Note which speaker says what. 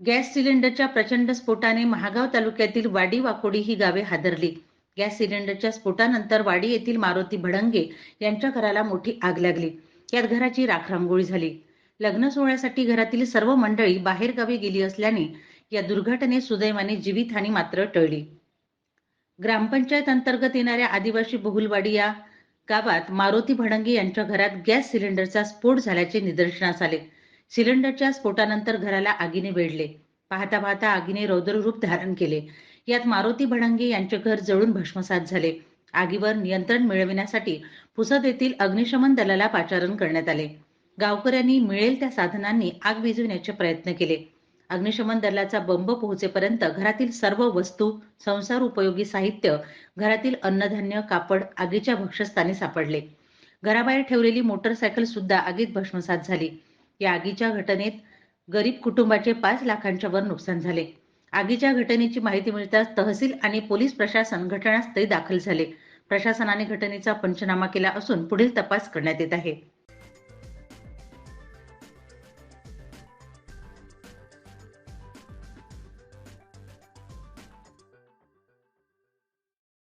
Speaker 1: Gas सिलेंडरच्या प्रचंड स्फोटाने महागाव तालुक्यातील वाडी वाकोडी ही गावे हादरली. गॅस सिलेंडरच्या स्फोटानंतर वाडी येथील मारुती भडंगे यांच्या घराला मोठी आग लागली. यात घराची राखरांगोळी झाली. लग्न सोहळ्यासाठी घरातील सर्व मंडळी बाहेरगावी गेली असल्याने या दुर्घटनेत सुदैवाने जीवितहानी मात्र टळली. ग्रामपंचायत अंतर्गत येणाऱ्या आदिवासी बहुलवाडी या गावात मारुती भडंगे यांच्या घरात गॅस सिलेंडरचा स्फोट झाल्याचे निदर्शनास आले. सिलेंडरच्या स्फोटानंतर घराला आगीने वेढले. पाहता पाहता आगीने रौद्ररूप धारण केले. यात मारुती भडंगे यांचे घर जळून भस्मसात झाले. आगीवर नियंत्रण मिळविण्यासाठी पुसद येथील अग्निशमन दलाला पाचारण करण्यात आले. गावकऱ्यांनी मिळेल त्या साधनांनी आग विझविण्याचे प्रयत्न केले. अग्निशमन दलाचा बंब पोहोचेपर्यंत घरातील सर्व वस्तू संसार उपयोगी साहित्य घरातील अन्नधान्य कापड आगीच्या भक्षस्थानी सापडले. घराबाहेर ठेवलेली मोटरसायकल सुद्धा आगीत भस्मसात झाली. या आगीच्या घटनेत गरीब कुटुंबाचे पाच लाखांच्या वर नुकसान झाले. आगीच्या घटनेची माहिती मिळताच तहसील आणि पोलीस प्रशासन घटनास्थळी दाखल झाले. प्रशासनाने घटनेचा पंचनामा केला असून पुढील तपास करण्यात येत आहे.